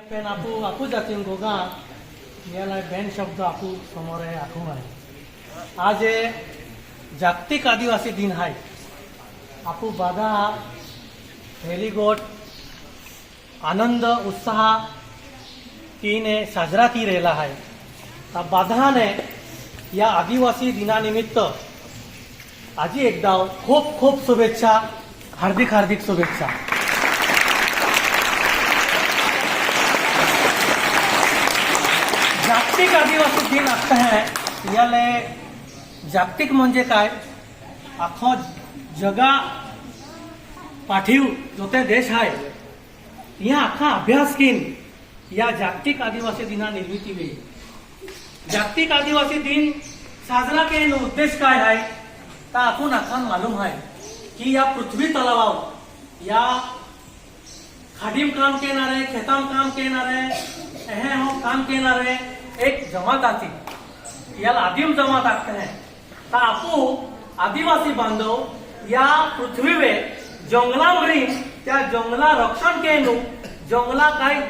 Pen आपू आपू जाती गोगा याला बॅन शब्द आपू समोर आहे आखू आहे आज हे जागतिक आदिवासी दिन आहे आपू बाधा व्हेरी गुड आनंद उत्साह तीने साजरा की रेला आहे तर बाधाने या आदिवासी दिनानिमित्त आजी एकदा खूप खूप शुभेच्छा हार्दिक हार्दिक शुभेच्छा जागतिक आदिवासी दिन आता है याले जागतिक म्हणजे काय? अख्खो जगा पाठीव जो ते देश आहे या अख्खा अभ्यास किन या जागतिक आदिवासी दिना निर्मिती वेळी जागतिक आदिवासी दिन साजरा केलेला उद्देश काय आहे तर आपण अख्खा मालूम आहे की या पृथ्वी तलावावर या खाडीम काम करणारे खेताम काम करणारे हे हो काम करणारे एक जमात आती. याला आदिम जमात आखते हैं. तर आपू आदिवासी बांधव या पृथ्वीवर जंगलावरील त्या जंगला रक्षण केनू जंगला काही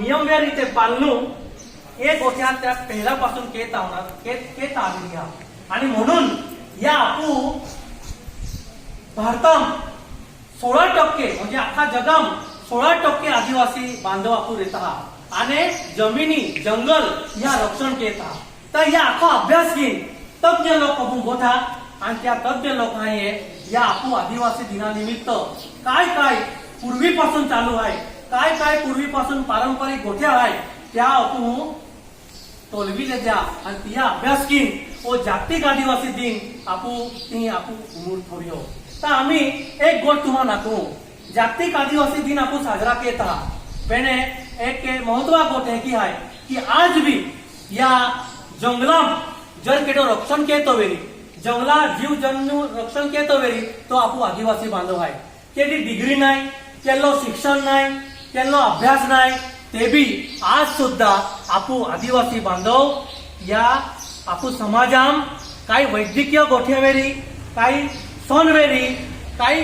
नियम रीते पालनू एक गोष्या त्या पहिल्यापासून केत आवणार केत केत आलेली घ्या आणि म्हणून या आपू भारताम सोळा टक्के म्हणजे अख्खा जगाम सोळा टक्के आदिवासी बांधव आपण येत आहात. आणि जमिनी जंगल या रक्षण घेत आहात तर या अख्खा अभ्यास घेईन तज्ञ लोक आपण बोधा आणि त्या तज्ञ लोकांनी या आपू आदिवासी दिनानिमित्त काय काय पूर्वीपासून चालू आहे काय काय पूर्वीपासून पारंपरिक गोठ्या आहे त्या आपण तोलविले द्या. आणि तिया अभ्यास घेईन व जागतिक आदिवासी दिन आपू ती आपू उमूर थोडी तर आम्ही एक गोष्ट तुम्हाला नाकू जागतिक आदिवासी दिन आपण साजरा केत. आहात पण एक महत्वा गोष्ट है कि आज भी या जंगलाम जर केटो रक्षण केतो वेळी जंगला जीव जंतू रक्षण केतो वेळी तो आपू आदिवासी बांधव आहे. केली डिग्री नाही केलो शिक्षण नाही केलो अभ्यास नाही ते बी आज सुद्धा आपू आदिवासी बांधव या आपू समाजाम काही वैद्यकीय गोठ्यावेरी काही सणवेरी काही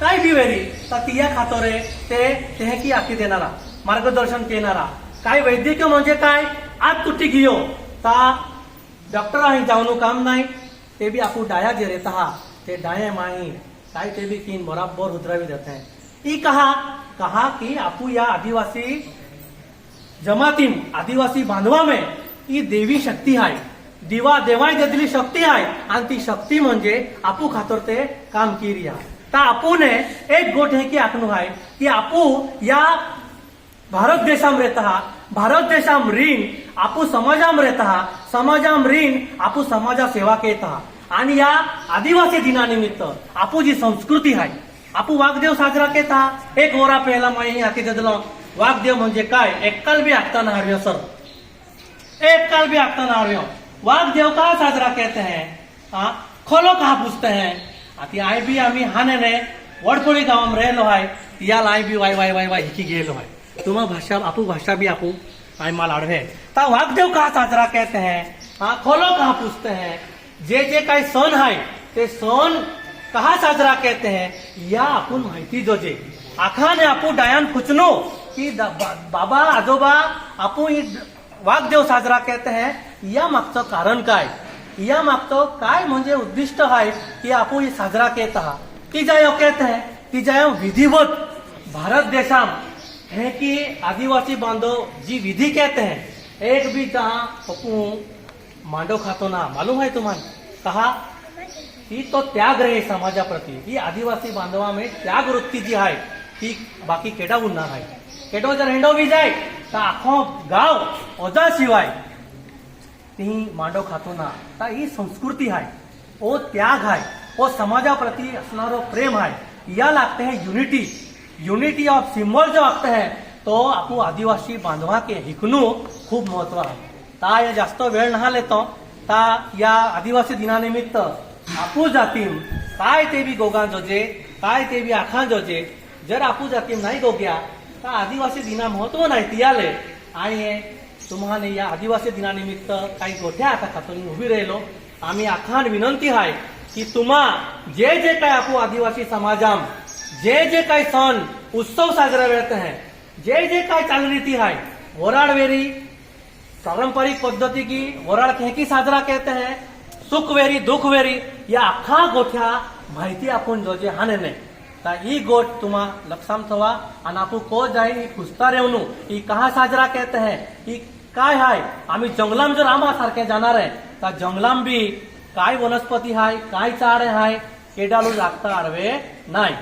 काही बी वेरी तर तिया खातोरे ते ते की आखी देणारा. मार्गदर्शन केणारा. काय वैद्यकीय म्हणजे काय? आज तुटी घेऊ ता डॉक्टर आहे जाऊन काम नाही. ते बी आपू डाया जे रेता हा. ते डाये माही काय ते बी किन बराबर उतरावी देते हैं ई कहा कहा कि आपू या आदिवासी जमातीम आदिवासी बांधवा में ही देवी शक्ती आहे दिवा देवाय देतली शक्ती आहे आणि ती शक्ती म्हणजे आपू खातर ते काम केली आहे तर आपूने एक गोट हे की आखणू आहे की आपू या भारत देशाम रेत भारत देशाम रीण आपू समाजाम रेत समाजाम रीण आपू समाजा सेवा केत आणि या आदिवासी दिनानिमित्त आपू जी संस्कृती आहे आपू वाघदेव साजरा केता एक वरा पहिला माही हाती दिलं वाघदेव म्हणजे काय? एक्काल बी आखताना हरव्य सर. एक काल भी आपका ना का साजरा केते हैं? हाँ? खोलो का पुजते हैं? आती आय बी आम्ही हाने ने वडफोडी गावात राहिलो आहे याला आय बी वाय वाय वाय वाय हिकी गेलो आहे तुम्हा भाषा आपू भाषा भी आपू आई माल आडवे ता वाघदेव का साजरा कहते हैं? हाँ खोलो कहा पूछते हैं? जे जे काही सण आहे ते सण कहा साजरा कहते हैं? या आपण माहिती जोजे आखाने आपू डायान खुचनो की बाबा आजोबा आपू ही वाघदेव साजरा कहते हैं? या मागचं कारण काय? या मागचं काय म्हणजे उद्दिष्ट आहे की आपण ही साजरा केत? आहात ती जाय कहते हैं? ती जाय विधिवत भारत देशाम है कि आदिवासी बांधव जी विधि कहते हैं, एक भी जहाँ पप्पू मांडव खातो ना, मालूम है तुम्हाला कहा ही तो त्याग रहे समाजाप्रती। ही आदिवासी बांधवा में त्याग वृत्ती जी है ती बाकी केडा उरणार है। केडो जर भी जाए तो आखो गाव ओजा शिवाय ती मांडव खातो ना तर ही संस्कृती आहे ओ त्याग आहे ओ समाजाप्रती असणारो प्रेम है। या लागते है युनिटी युनिटी ऑफ सिम्बॉल जो लागते है तो आपू आदिवासी बांधवा के हिकनू खूप महत्त्व आहे ता या जास्त वेळ नहा लेतो ता या आदिवासी दिनानिमित्त आपू जातीम काय ते बी गोगां जोजे काय ते बी आखां जोजे जर आपू जातीम नाही गोग्या तर आदिवासी दिना महत्त्व नाही तियाले आणि तुम्हाला या आदिवासी दिनानिमित्त काही गोठ्या आता खातून उभी राहिलो। आम्ही आखान विनंती आहे की तुम्हा जे जे काय आपू आदिवासी समाजाम जे जे काही सण उत्सव साजरा करते हैं। जे जे काय चालरीती आहे वराड़वेरी पारंपरिक पद्धती की वराड खेकी साजरा कहते हैं। सुख वेरी दुख वेरी या अख्खा गोठ्या माहिती आपण जो जे हाने नाही तर ही गोट तुम्हा लक्षात ठेवा आणि आपण को जाई ही पुस्ता रेवणू ही कहा साजरा कहते हैं। ही काय हाय? आम्ही जंगलाम जर आम्हा सारखे जाणार आहे तर जंगलाम बी काय वनस्पती हाय काय चारे हाय केडालू लागता आडवे नाही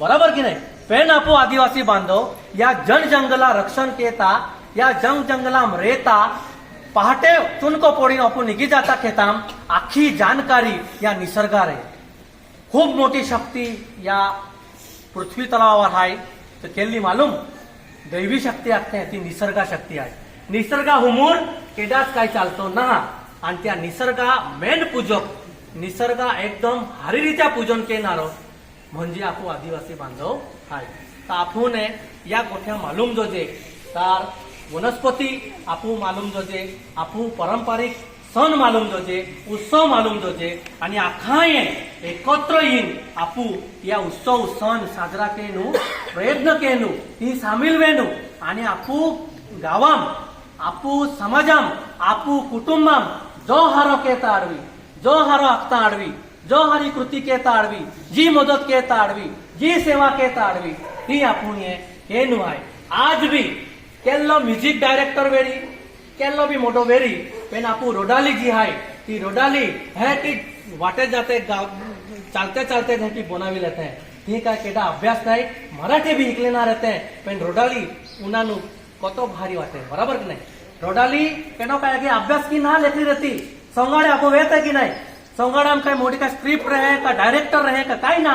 बरोबर की नाही? पेन आपो आदिवासी बांधव या जन जंगला रक्षण केता या जंग जंगलाम रेता पहाटे चुनको पोडीन आपण निघी जाता खेताम आखी जानकारी या निसर्गार। आहे खूप मोठी शक्ती या पृथ्वी तलावावर आहे तर केली मालूम दैवी शक्ती असते ती निसर्गा शक्ती आहे निसर्गा हुमूर केडाच काय चालतो ना? आणि त्या निसर्गा मेन पूजक निसर्गा एकदम हारीरित्या पूजन केणारो म्हणजे आपू आदिवासी बांधव आहे तर आपण या गोठ्या मालूम जो जे तर वनस्पती आपू मालूम जो जे आपू पारंपरिक सण मालूम जो जे उत्सव मालूम जो जे आणि आखा ये एकत्र येईन आपू या उत्सव सण साजरा केनू प्रयत्न केनू ही सामील वेनू आणि आपू गावाम आपू समाजाम आपू कुटुंबाम जो हारो केता आडवी जो हारो आखता आडवी जो हारी कृती के ताडवी जी मदत के ताडवी जी सेवा केता आडवी ही आपण हे केनू आहे आज बी केल्लो म्युझिक डायरेक्टर वेरी केल्लो बी मोठो वेरी पेन आपू रोडाली जी आहे ती रोडाली हे ती वाटे जाते चालते चालते हे ती बनावी लेते ती काय केटा अभ्यास नाही मराठी भी इकले ना रहते पेन रोडाली उन्हानु कतो भारी वाटे बराबर की नाही रोडाली केनो काय अभ्यास की ना लेती रहती संगाडे आपो वेत है की नाही संगाडे काय मोठी काय स्क्रिप्ट रहे का डायरेक्टर रहे का काय ना?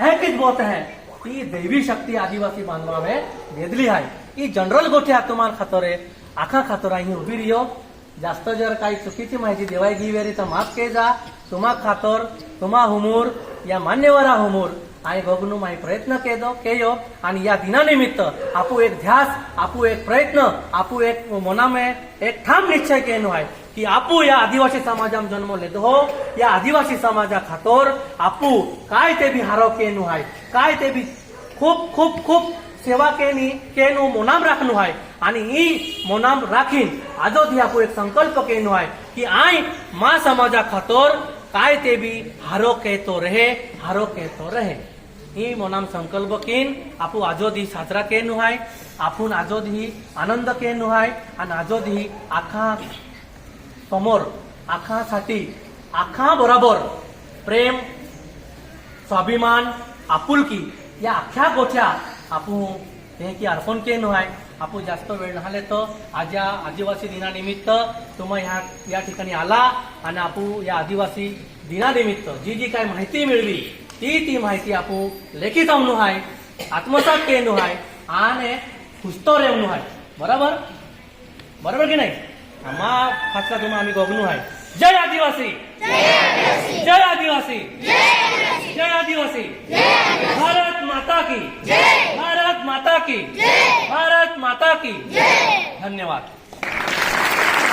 है किच बोत है। ती दैवी शक्ती आदिवासी बांधवावे में भेदली आहे ही जनरल गोठ्या तुम्हाला खातोरे आखा खातोरा ही उभी रियो। जास्त जर काही चुकीची माहिती देवाय गिवेरी तर माफ के जा तुम्हा खातर तुम्हा हुमूर या मान्यवरा हुमूर। आणि बघणू माही प्रयत्न केलो केयो. आणि या दिनानिमित्त आपू एक ध्यास आपू एक प्रयत्न आपू एक मनामे एक ठाम निश्चय केनो आहे की आपू या आदिवासी समाजाम जन्म लेतो हो. या आदिवासी समाजा खातोर आपू काय ते बी हारो केनू आहे. काय ते बी खूप खूप खूप सेवा केनी केनू मोनाम राखणू आहे. आणि ही मोनाम राखीन आजोधी आपू एक संकल्प केनू आहे की आय मा समाजा खातोर काय ते बी हारो केतो रहे हारो केतो रहे. ही मोनाम संकल्प केन आपू आजोदी साजरा केनू नुहाय आपण ही आनंद केन नुहाय आणि आजोदी आखा समोर आखासाठी आखा बरोबर प्रेम स्वाभिमान आपुलकी या आख्या गोठ्या आपू हे की अर्पण केन नुहाय आपण जास्त वेळ नाले तर आज या आदिवासी दिनानिमित्त तुम्ही ह्या या ठिकाणी आला आणि आपू या आदिवासी दिनानिमित्त जी जी काय माहिती मिळली ती ती माहिती आपण लेखी जाऊन आहे आत्मसात केलो आहे आणि खुस्तो रेवणू आहे बरोबर? बरोबर की नाही? आम्हा फासला तुम्हा आम्ही गगनू आहे जय आदिवासी! जय आदिवासी! जय आदिवासी! भारत माता की! भारत माता की! भारत माता की! धन्यवाद.